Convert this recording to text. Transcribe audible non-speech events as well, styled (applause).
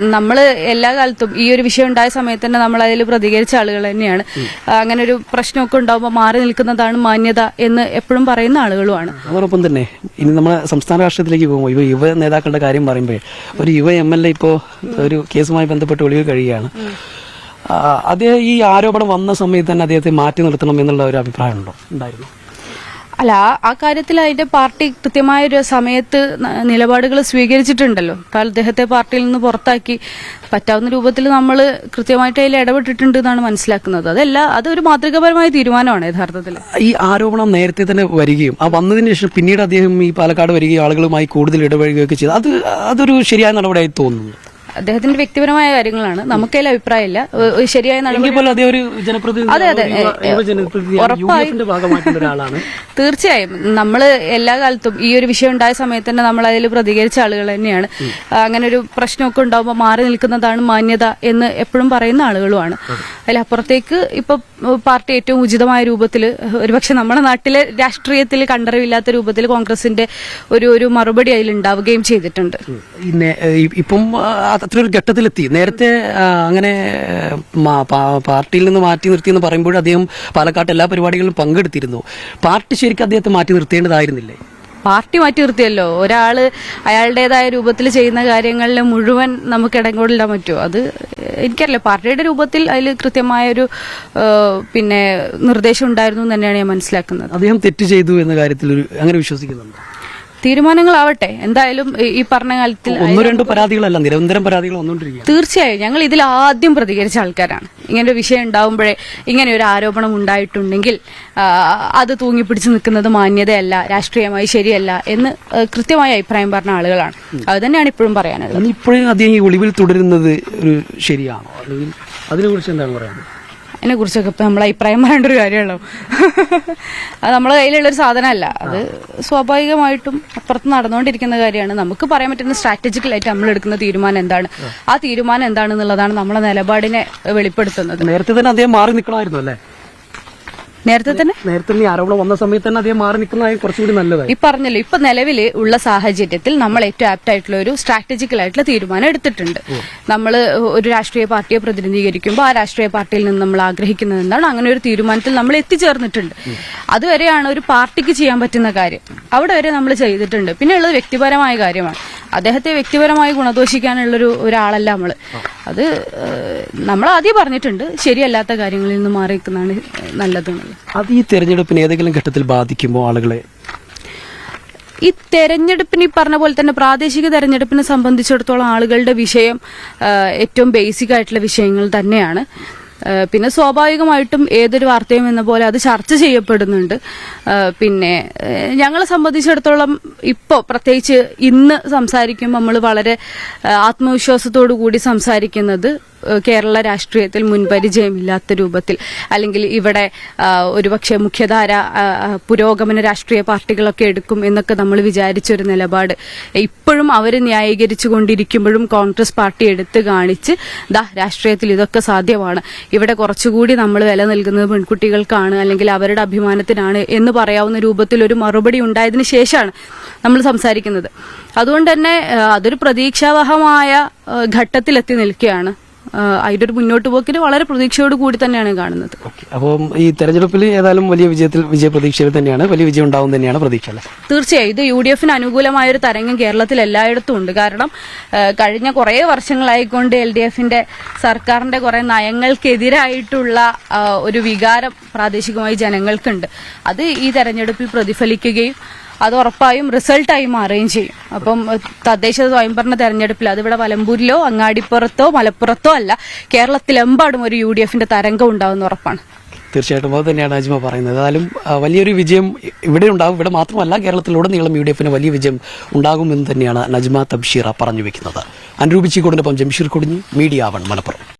നമ്മൾ എല്ലാ കാലത്തും ഈ ഒരു വിഷയം ഉണ്ടായ സമയത്ത് തന്നെ നമ്മൾ അതിൽ പ്രതികരിച്ച ആളുകൾ തന്നെയാണ്. അങ്ങനെ ഒരു പ്രശ്നമൊക്കെ ഉണ്ടാകുമ്പോൾ മാറി നിൽക്കുന്നതാണ് മാന്യത എന്ന് എപ്പോഴും പറയുന്ന ആളുകളുമാണ്. അതോടൊപ്പം തന്നെ ഇനി നമ്മളെ സംസ്ഥാന രാഷ്ട്രീയത്തിലേക്ക് പോകുമ്പോൾ യുവ യുവ നേതാക്കളുടെ കാര്യം പറയുമ്പോൾ ഒരു യുവ എം എൽ എ ഇപ്പോൾ ഒരു കേസുമായി ബന്ധപ്പെട്ട് ഒളിവിൽ കഴിയുകയാണ്. അദ്ദേഹം ഈ ആരോപണം വന്ന സമയത്ത് തന്നെ അദ്ദേഹത്തെ മാറ്റി നിർത്തണം എന്നുള്ള ഒരു അഭിപ്രായം ഉണ്ടോ ഉണ്ടായിരുന്നു. അല്ല ആ- കാര്യത്തിൽ അതിന്റെ പാർട്ടി കൃത്യമായ ഒരു സമയത്ത് നിലപാടുകൾ സ്വീകരിച്ചിട്ടുണ്ടല്ലോ. അദ്ദേഹത്തെ പാർട്ടിയിൽ നിന്ന് പുറത്താക്കി പറ്റാവുന്ന രൂപത്തിൽ നമ്മൾ കൃത്യമായിട്ട് അതിൽ ഇടപെട്ടിട്ടുണ്ട് എന്നാണ് മനസ്സിലാക്കുന്നത്. അതല്ല അതൊരു മാതൃകാപരമായ തീരുമാനമാണ് യഥാർത്ഥത്തിൽ. ഈ ആരോപണം നേരത്തെ തന്നെ വരികയും ആ വന്നതിന് ശേഷം പിന്നീട് അദ്ദേഹം ഈ പാലക്കാട് വരികയും ആളുകളുമായി കൂടുതൽ ഇടപഴകുകയൊക്കെ ചെയ്തു. അത് അതൊരു ശരിയായ നടപടിയായി തോന്നുന്നു. അദ്ദേഹത്തിന്റെ വ്യക്തിപരമായ കാര്യങ്ങളാണ്. നമുക്കതിൽ അഭിപ്രായമില്ല. ശരിയായ അതെ, അതെ. (laughs) തീർച്ചയായും. നമ്മൾ എല്ലാ കാലത്തും ഈ ഒരു വിഷയം ഉണ്ടായ സമയത്ത് തന്നെ നമ്മൾ അതിൽ പ്രതികരിച്ച ആളുകൾ തന്നെയാണ്. അങ്ങനെ ഒരു പ്രശ്നമൊക്കെ ഉണ്ടാകുമ്പോൾ മാറി നിൽക്കുന്നതാണ് മാന്യത എന്ന് എപ്പോഴും പറയുന്ന ആളുകളുമാണ്. അതിലപ്പുറത്തേക്ക് ഇപ്പൊ പാർട്ടി ഏറ്റവും ഉചിതമായ രൂപത്തിൽ ഒരുപക്ഷെ നമ്മുടെ നാട്ടിലെ രാഷ്ട്രീയത്തിൽ കണ്ടറിവില്ലാത്ത രൂപത്തിൽ കോൺഗ്രസിന്റെ ഒരു ഒരു മറുപടി അതിൽ ഉണ്ടാവുകയും ചെയ്തിട്ടുണ്ട്. ഇപ്പം അത്ര അത്രയൊരു ഘട്ടത്തിലെത്തി. നേരത്തെ അങ്ങനെ പാർട്ടിയിൽ നിന്ന് മാറ്റി നിർത്തി എന്ന് പറയുമ്പോൾ അദ്ദേഹം പാലക്കാട്ട് എല്ലാ പരിപാടികളിലും പങ്കെടുത്തിരുന്നു. പാർട്ടി ശരിക്കും അദ്ദേഹത്തെ മാറ്റി നിർത്തേണ്ടതായിരുന്നില്ലേ? പാർട്ടി മാറ്റി നിർത്തിയല്ലോ. ഒരാൾ അയാളുടേതായ രൂപത്തിൽ ചെയ്യുന്ന കാര്യങ്ങളിൽ മുഴുവൻ നമുക്ക് ഇടങ്കോടില്ലാൻ പറ്റുമോ അത് എനിക്കറിയില്ല. പാർട്ടിയുടെ രൂപത്തിൽ അതിൽ കൃത്യമായൊരു പിന്നെ നിർദ്ദേശം ഉണ്ടായിരുന്നു എന്ന് തന്നെയാണ് ഞാൻ മനസ്സിലാക്കുന്നത്. അദ്ദേഹം തെറ്റ് ചെയ്തു എന്ന കാര്യത്തിൽ അങ്ങനെ വിശ്വസിക്കുന്നുണ്ട്? തീരുമാനങ്ങളാവട്ടെ. എന്തായാലും ഈ- പറഞ്ഞ കാലത്തിൽ ഒന്നോ രണ്ടോ പരാതികളല്ല നിരന്തരം പരാതികൾ വന്നുകൊണ്ടിരിക്കുകയാണ്. തീർച്ചയായും. ഞങ്ങൾ ഇതിൽ ആദ്യം പ്രതികരിച്ച ആൾക്കാരാണ്. ഇങ്ങനെ ഒരു വിഷയം ഉണ്ടാവുമ്പോഴേ ഇങ്ങനെ ഒരു ആരോപണം ഉണ്ടായിട്ടുണ്ടെങ്കിൽ അത് തൂങ്ങിപ്പിടിച്ച് നിൽക്കുന്നത് മാന്യതയല്ല രാഷ്ട്രീയമായി ശരിയല്ല എന്ന് കൃത്യമായ അഭിപ്രായം പറഞ്ഞ ആളുകളാണ്. അത് തന്നെയാണ് ഇപ്പോഴും പറയാനുള്ളത്. ഇപ്പോഴും അദ്ദേഹം ഈ ഒളിവിൽ തുടരുന്നത് ഒരു ശരിയാണോ? അല്ലെങ്കിൽ അതിനെക്കുറിച്ച് എന്താണ് പറയുന്നത് അതിനെ കുറിച്ചൊക്കെ ഇപ്പൊ നമ്മൾ അഭിപ്രായം പറയേണ്ട ഒരു കാര്യമല്ലോ അത് നമ്മളെ കയ്യിലുള്ള ഒരു സാധനമല്ല. അത് സ്വാഭാവികമായിട്ടും അപ്പുറത്ത് നടന്നുകൊണ്ടിരിക്കുന്ന കാര്യമാണ്. നമുക്ക് പറയാൻ പറ്റുന്ന സ്ട്രാറ്റജിക്കലായിട്ട് നമ്മൾ എടുക്കുന്ന തീരുമാനം എന്താണ്? ആ തീരുമാനം എന്താണെന്നുള്ളതാണ് നമ്മളെ നിലപാടിനെ വെളിപ്പെടുത്തുന്നത്. നേരത്തെ തന്നെ അദ്ദേഹം മാറി നിൽക്കണമായിരുന്നു അല്ലേ? നേരത്തെ തന്നെ? നേരത്തെ ഈ ആരോപണം വന്ന സമയത്ത് തന്നെ അധികം മാറി നിൽക്കുന്നതായി കുറച്ചുകൂടി നല്ലതായി. ഈ പറഞ്ഞല്ലോ ഇപ്പൊ നിലവിൽ ഉള്ള സാഹചര്യത്തിൽ നമ്മൾ ഏറ്റവും ആപ്റ്റ് ആയിട്ടുള്ള ഒരു സ്ട്രാറ്റജിക്കൽ ആയിട്ടുള്ള തീരുമാനം എടുത്തിട്ടുണ്ട്. നമ്മൾ ഒരു രാഷ്ട്രീയ പാർട്ടിയെ പ്രതിനിധീകരിക്കുമ്പോൾ ആ രാഷ്ട്രീയ പാർട്ടിയിൽ നിന്ന് നമ്മൾ ആഗ്രഹിക്കുന്നത് എന്താണ്? അങ്ങനെ ഒരു തീരുമാനത്തിൽ നമ്മൾ എത്തിച്ചേർന്നിട്ടുണ്ട്. അതുവരെയാണ് ഒരു പാർട്ടിക്ക് ചെയ്യാൻ പറ്റുന്ന കാര്യം. അവിടെ വരെ നമ്മൾ ചെയ്തിട്ടുണ്ട്. പിന്നെ ഉള്ളത് വ്യക്തിപരമായ കാര്യമാണ്. അദ്ദേഹത്തെ വ്യക്തിപരമായി ഗുണദോഷിക്കാനുള്ളൊരു ഒരാളല്ല നമ്മൾ അത് നമ്മൾ ആദ്യം പറഞ്ഞിട്ടുണ്ട് ശരിയല്ലാത്ത കാര്യങ്ങളിൽ നിന്ന് മാറി നിൽക്കുന്നതാണ് നല്ലതെന്നുള്ളത് അത് ഈ തെരഞ്ഞെടുപ്പിന് ഏതെങ്കിലും ഘട്ടത്തിൽ ബാധിക്കുമ്പോൾ ആളുകളെ? ഈ തെരഞ്ഞെടുപ്പിന് ഈ പറഞ്ഞ പോലെ തന്നെ പ്രാദേശിക തെരഞ്ഞെടുപ്പിനെ സംബന്ധിച്ചിടത്തോളം ആളുകളുടെ വിഷയം ഏറ്റവും ബേസിക് ആയിട്ടുള്ള വിഷയങ്ങൾ തന്നെയാണ്. പിന്നെ സ്വാഭാവികമായിട്ടും ഏതൊരു വാർത്തയും എന്ന പോലെ അത് ചർച്ച ചെയ്യപ്പെടുന്നുണ്ട്. പിന്നെ ഞങ്ങളെ സംബന്ധിച്ചിടത്തോളം ഇപ്പോൾ പ്രത്യേകിച്ച് ഇന്ന് സംസാരിക്കുമ്പോൾ നമ്മൾ വളരെ ആത്മവിശ്വാസത്തോടു കൂടി സംസാരിക്കുന്നത് കേരള രാഷ്ട്രീയത്തിൽ മുൻപരിചയമില്ലാത്ത രൂപത്തിൽ. അല്ലെങ്കിൽ ഇവിടെ ഒരുപക്ഷെ മുഖ്യധാര പുരോഗമന രാഷ്ട്രീയ പാർട്ടികളൊക്കെ എടുക്കും എന്നൊക്കെ നമ്മൾ വിചാരിച്ചൊരു നിലപാട്. ഇപ്പോഴും അവർ ന്യായീകരിച്ചു കൊണ്ടിരിക്കുമ്പോഴും കോൺഗ്രസ് പാർട്ടി എടുത്തു കാണിച്ച് ദാ രാഷ്ട്രീയത്തിൽ ഇതൊക്കെ സാധ്യമാണ്. ഇവിടെ കുറച്ചുകൂടി നമ്മൾ വില നൽകുന്നത് പെൺകുട്ടികൾക്കാണ് അല്ലെങ്കിൽ അവരുടെ അഭിമാനത്തിനാണ് എന്ന് പറയാവുന്ന രൂപത്തിൽ ഒരു മറുപടി ഉണ്ടായതിനു ശേഷമാണ് നമ്മൾ സംസാരിക്കുന്നത്. അതുകൊണ്ട് തന്നെ അതൊരു പ്രതീക്ഷാവഹമായ ഘട്ടത്തിലെത്തി നിൽക്കുകയാണ്. അതിന്റെ ഒരു മുന്നോട്ട് പോക്കിന് വളരെ പ്രതീക്ഷയോട് കൂടി തന്നെയാണ് കാണുന്നത്. അപ്പം ഈ തെരഞ്ഞെടുപ്പിൽ ഏതായാലും വലിയ വിജയത്തിൽ വിജയ പ്രതീക്ഷയിൽ തന്നെയാണ് വലിയ വിജയം ഉണ്ടാവും തന്നെയാണ് പ്രതീക്ഷ തീർച്ചയായും. ഇത് യു ഡി എഫിന് അനുകൂലമായ ഒരു തരംഗം കേരളത്തിൽ എല്ലായിടത്തും ഉണ്ട്. കാരണം കഴിഞ്ഞ കുറേ വർഷങ്ങളായിക്കൊണ്ട് എൽ ഡി എഫിന്റെ സർക്കാരിന്റെ കുറെ നയങ്ങൾക്കെതിരായിട്ടുള്ള ഒരു വികാരം പ്രാദേശികമായി ജനങ്ങൾക്കുണ്ട്. അത് ഈ തെരഞ്ഞെടുപ്പിൽ പ്രതിഫലിക്കുകയും അത് ഉറപ്പായും റിസൾട്ടായി മാറുകയും ചെയ്യും. അപ്പം തദ്ദേശ സ്വയംഭരണ തെരഞ്ഞെടുപ്പിൽ അതിവിടെ വലമ്പൂരിലോ അങ്ങാടിപ്പുറത്തോ മലപ്പുറത്തോ അല്ല കേരളത്തിലെമ്പാടും ഒരു യു ഡി എഫിന്റെ തരംഗം ഉണ്ടാവുന്ന ഉറപ്പാണ്. തീർച്ചയായിട്ടും അത് തന്നെയാണ് അജിമ പറയുന്നത്. ഏതായാലും വലിയൊരു വിജയം ഇവിടെ ഉണ്ടാകും ഇവിടെ മാത്രമല്ല കേരളത്തിലുടനീളം യു ഡി എഫിന് വലിയ വിജയം ഉണ്ടാകുമെന്ന് തന്നെയാണ് നജ്മ തബ്ഷീറ പറഞ്ഞു വെക്കുന്നത്. അനുരൂപിച്ചിക്കോടിനൊപ്പം ജംഷീർ കൊടിഞ്ഞി മീഡിയ വൺ മലപ്പുറം.